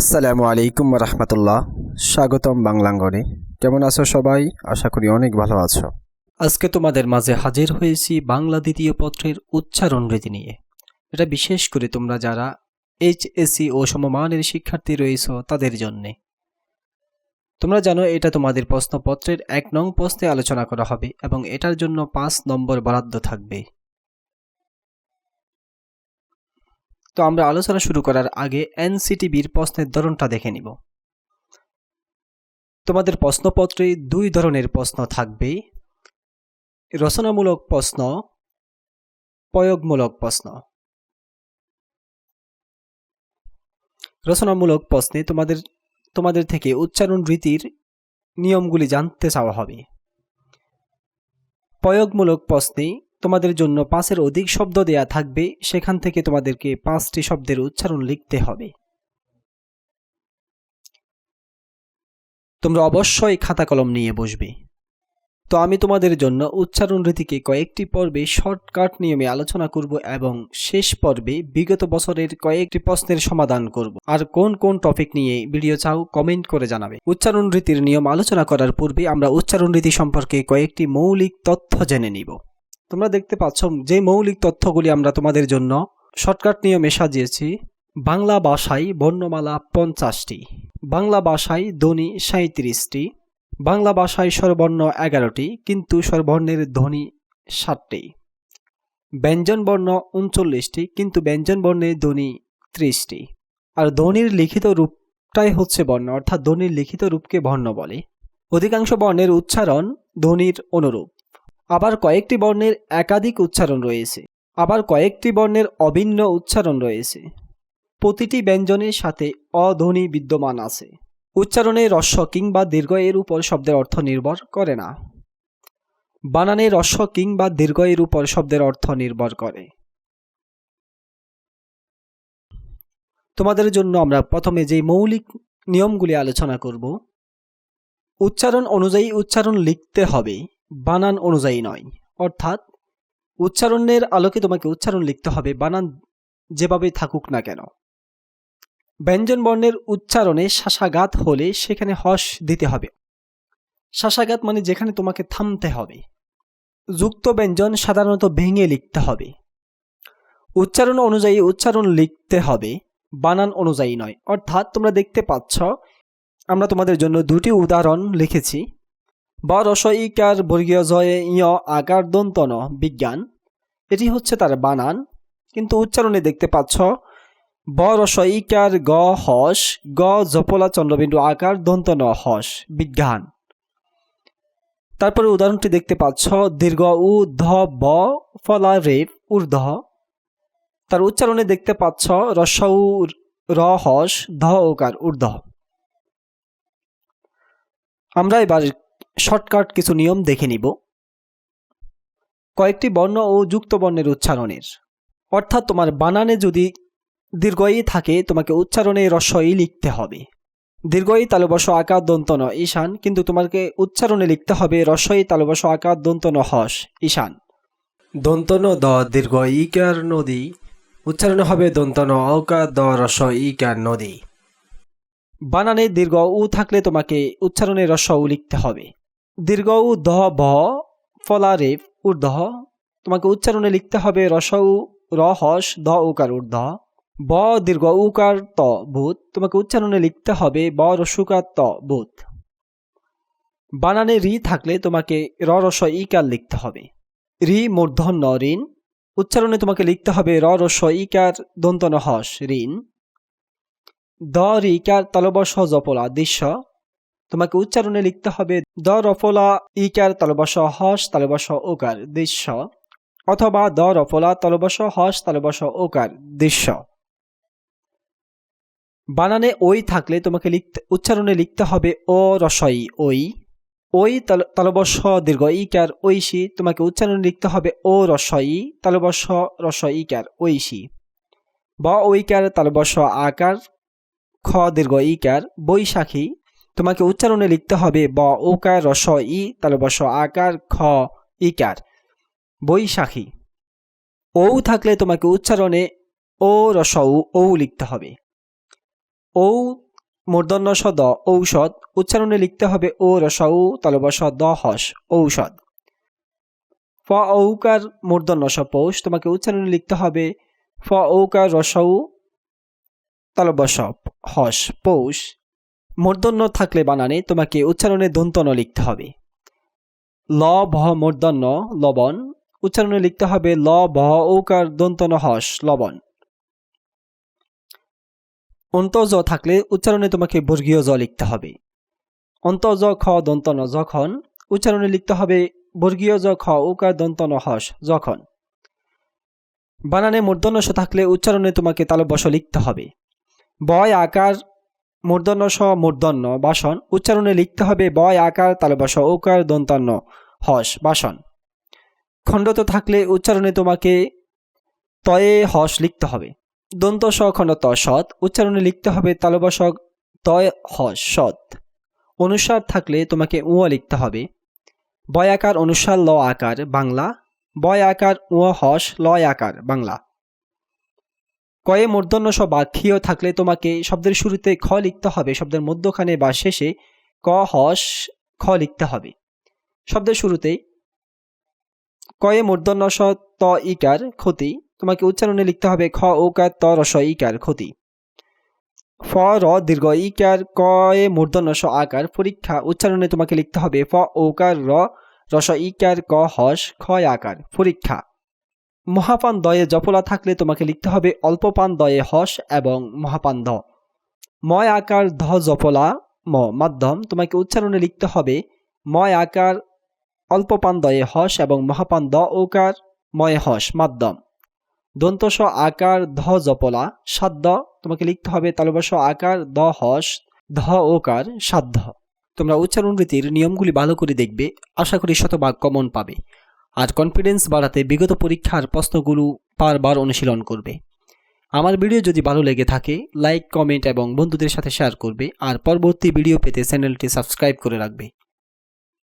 আসসালামু আলাইকুম রহমতুল্লাহ স্বাগতম বাংলাঙ্গনে। কেমন আছো সবাই? আশা করি অনেক ভালো আছো। আজকে তোমাদের মাঝে হাজির হয়েছি বাংলা দ্বিতীয় পত্রের উচ্চারণ রীতি নিয়ে। এটা বিশেষ করে তোমরা যারা এইচএসসি ও সমমানের শিক্ষার্থী রয়েছ, তাদের জন্যে। তোমরা জানো, এটা তোমাদের প্রশ্নপত্রের এক নং প্রশ্নে আলোচনা করা হবে এবং এটার জন্য পাঁচ নম্বর বরাদ্দ থাকবে। তো আমরা আলোচনা শুরু করার আগে এনসিটিভির প্রশ্নের ধরনটা দেখে নিব। তোমাদের প্রশ্নপত্রে দুই ধরনের প্রশ্ন থাকবে রচনামূলক প্রশ্ন, প্রয়োগমূলক প্রশ্ন। রচনামূলক প্রশ্নে তোমাদের তোমাদের থেকে উচ্চারণ রীতির নিয়মগুলি জানতে চাওয়া হবে। প্রয়োগমূলক প্রশ্নে তোমাদের জন্য পাঁচের অধিক শব্দ দেয়া থাকবে, সেখান থেকে তোমাদেরকে পাঁচটি শব্দের উচ্চারণ লিখতে হবে। তোমরা অবশ্যই খাতা কলম নিয়ে বসবে। তো আমি তোমাদের জন্য উচ্চারণ রীতিকে কয়েকটি পর্বে শর্টকাট নিয়মে আলোচনা করব এবং শেষ পর্বে বিগত বছরের কয়েকটি প্রশ্নের সমাধান করব। আর কোন কোন টপিক নিয়ে ভিডিও চাও কমেন্ট করে জানাবে। উচ্চারণ রীতির নিয়ম আলোচনা করার পূর্বে আমরা উচ্চারণ রীতি সম্পর্কে কয়েকটি মৌলিক তথ্য জেনে নিব। তোমরা দেখতে পাচ্ছ যে মৌলিক তথ্যগুলি আমরা তোমাদের জন্য। শর্টকাট নিয়ে নিয়মে সাজিয়েছি। বাংলা ভাষায় বর্ণমালা পঞ্চাশটি। বাংলা ভাষায় ধ্বনি সাঁত্রিশটি বাংলা ভাষায় স্বরবর্ণ এগারোটি, কিন্তু স্বরবর্ণের ধ্বনি ষাটটি। ব্যঞ্জনবর্ণ উনচল্লিশটি, কিন্তু ব্যঞ্জনবর্ণের ধ্বনি ত্রিশটি। আর ধ্বনির লিখিত রূপটাই হচ্ছে বর্ণ, অর্থাৎ ধ্বনির লিখিত রূপকে বর্ণ বলে। অধিকাংশ বর্ণের উচ্চারণ ধ্বনির অনুরূপ। আবার কয়েকটি বর্ণের একাধিক উচ্চারণ রয়েছে। আবার কয়েকটি বর্ণের অভিন্ন উচ্চারণ রয়েছে। প্রতিটি ব্যঞ্জনের সাথে অধ্বনি বিদ্যমান আছে। উচ্চারণে রস্য কিংবা দীর্ঘ এর উপর শব্দের অর্থ নির্ভর করে না। বানানে রস্য কিংবা দীর্ঘ এর উপর শব্দের অর্থ নির্ভর করে। তোমাদের জন্য আমরা প্রথমে যে মৌলিক নিয়মগুলি আলোচনা করব, উচ্চারণ অনুযায়ী উচ্চারণ লিখতে হবে। বানান অনুযায়ী নয়। অর্থাৎ, উচ্চারণের আলোকে তোমাকে উচ্চারণ লিখতে হবে, বানান যেভাবে থাকুক না কেন। ব্যঞ্জন বর্ণের উচ্চারণে শাসাঘাত হলে সেখানে হস দিতে হবে। শাসাঘাত মানে যেখানে তোমাকে থামতে হবে। যুক্ত ব্যঞ্জন সাধারণত ভেঙে লিখতে হবে। উচ্চারণ অনুযায়ী উচ্চারণ লিখতে হবে, বানান অনুযায়ী নয়। অর্থাৎ, তোমরা দেখতে পাচ্ছ, আমরা তোমাদের জন্য দুটি উদাহরণ লিখেছি। ব রস ইকার বর্গীয় জয়ে ইয় আকার দন্তন বিজ্ঞান। এটি হচ্ছে তার বানান। কিন্তু উচ্চারণে দেখতে পাচ্ছ ব রস ইকার গ হস, গ জপলা চন্দ্রবিন্দু আকার দন্ত ন হস, বিজ্ঞান। তারপরে উদাহরণটি দেখতে পাচ্ছ, দীর্ঘ উ, ধ, ব ফলা রেপ ঊর্ধ্ব। তার উচ্চারণে দেখতে পাচ্ছ, রস উ, র হস, ধ ওকার ঊর্ধ্ব। আমরা এবার শর্টকাট কিছু নিয়ম দেখে নিব। কয়েকটি বর্ণ ও যুক্ত বর্ণের উচ্চারণের। অর্থাৎ তোমার বানানে যদি দীর্ঘই থাকে, তোমাকে উচ্চারণে রস্বই লিখতে হবে। দীর্ঘই তালবস আকার দন্ত ন, ঈশান। কিন্তু তোমাকে উচ্চারণে লিখতে হবে রস্বই তালবস আকার দন্ত ন, হস, ঈশান। দন্তন দ দীর্ঘ ইকার নদী। উচ্চারণে হবে দন্তন অকার দ রস ইকার নদী। বানানে দীর্ঘ উ থাকলে তোমাকে উচ্চারণে রস উ লিখতে হবে। দীর্ঘ উ দ ভ ফলা রেফ ঊর্ধ্ব। তোমাকে উচ্চারণে লিখতে হবে রস উ র হস দ উকার ঊর্ধ্ব। ব দীর্ঘ উকার ত ভূত। তোমাকে উচ্চারণে লিখতে হবে ব রসুকার ত ভূত। বানানে রি থাকলে তোমাকে র রস ইকার লিখতে হবে। রি মূর্ধন্য ঋণ। উচ্চারণে তোমাকে লিখতে হবে র রস ইকার দন্তন হস ঋণ। দ রিকার তলবস জপলা দৃশ্য। তোমাকে উচ্চারণে লিখতে হবে দ রফলা ইকার তলবস হস তলবস ওকার দৃশ্য। অথবা দ রফলা তলবস হস তলবস ওকার দৃশ্য। বানানে ওই থাকলে তোমাকে লিখতে, উচ্চারণে লিখতে হবে ও রসই ওই ওই তালবস দীর্ঘ ইকার ঐশী। তোমাকে উচ্চারণে লিখতে হবে ও রসই তালবস রস ইকার ঐশী। ব ঐকার তালবস আকার খ, দীর্ঘ ইকার বৈশাখী। তোমাকে উচ্চারণে লিখতে হবে ব ওকার রস ই তালবস আকার, খ, ইকার। বৈশাখী। ঔ থাকলে তোমাকে উচ্চারণে ও রস ও লিখতে হবে। ঔ, মূর্ধন্য, স, দ, ঔষধ। উচ্চারণে লিখতে হবে ও রসউ তলবস দ, হস, ঔষধ। ফ, ঔকার, মূর্ধন্য, স, পৌষ। তোমাকে উচ্চারণে লিখতে হবে ফ, ঔকার রসউ তলবস হস, পৌষ। মূর্ধন্য থাকলে বানানে, তোমাকে উচ্চারণে দন্তন লিখতে হবে। ল ভ মূর্ধন্য লবণ। উচ্চারণে লিখতে হবে ল ভ ঔকার দন্তন হস, লবণ। অন্তজ থাকলে উচ্চারণে তোমাকে বর্গীয় জ লিখতে হবে। অন্তজ খ দন্তন যখন, উচ্চারণে লিখতে হবে, বর্গীয় জ খ উকার দন্তন হস, যখন। বানানে মূর্ধন্য থাকলে উচ্চারণে তোমাকে তালবস লিখতে হবে। বয় আকার মূর্ধন্য স মূর্ধন্য বাসন উচ্চারণে লিখতে হবে বয়, আকার তালবস ওকার দন্তান্ন, হস, বাসন। খণ্ডত থাকলে উচ্চারণে তোমাকে তয়ে, হস লিখতে হবে। দন্ত স খণ্ডত সৎ, উচ্চারণে লিখতে হবে তালবস তয়, হস, সৎ। অনুসার থাকলে তোমাকে উঁ লিখতে হবে। বয় আকার, অনুসার, ল আকার, বাংলা। বয় আকার উঁ হস, লয় আকার, বাংলা। কয়ে মূর্ধন্য স বা ক্ষীয় থাকলে তোমাকে শব্দের শুরুতে খ লিখতে হবে, শব্দের মধ্যখানে বা শেষে ক হস খ লিখতে হবে। শব্দের শুরুতে কয়ে মূর্ধন্য স, ত, ইকার ক্ষতি, তোমাকে উচ্চারণে লিখতে হবে খ ওকার ত রস ইকার ক্ষতি। ফ, র, দীর্ঘ, ইকার, কয়ে মূর্ধন্য স, আকার পরীক্ষা, উচ্চারণে তোমাকে লিখতে হবে ফ ওকার র রস ইকার, ক হস ক্ষয় আকার পরীক্ষা। মহাপান দয়ে জপলা থাকলে তোমাকে লিখতে হবে অল্পপান দয়ে হস এবং মহাপান দ। ময় আকার ধ জপলা, ম, মাধ্যম। তোমাকে উচ্চারণে লিখতে হবে ময় আকার অল্পপান দয়ে হস এবং মহাপান দ ওকার ময় হস, মাধ্যম। দন্তস আকার ধ জপলা, সাধ্য। তোমাকে লিখতে হবে তালবস আকার দ হস, ধ ওকার, সাধ্য। তোমরা উচ্চারণ রীতির নিয়মগুলি ভালো করে দেখবে। আশা করি শতভাগ কমন পাবে। আর কনফিডেন্স বাড়াতে বিগত পরীক্ষার প্রশ্নগুলো বারবার অনুশীলন করবে। আমার ভিডিও যদি ভালো লেগে থাকে লাইক কমেন্ট এবং বন্ধুদের সাথে শেয়ার করবে। আর পরবর্তী ভিডিও পেতে চ্যানেলটি সাবস্ক্রাইব করে রাখবে।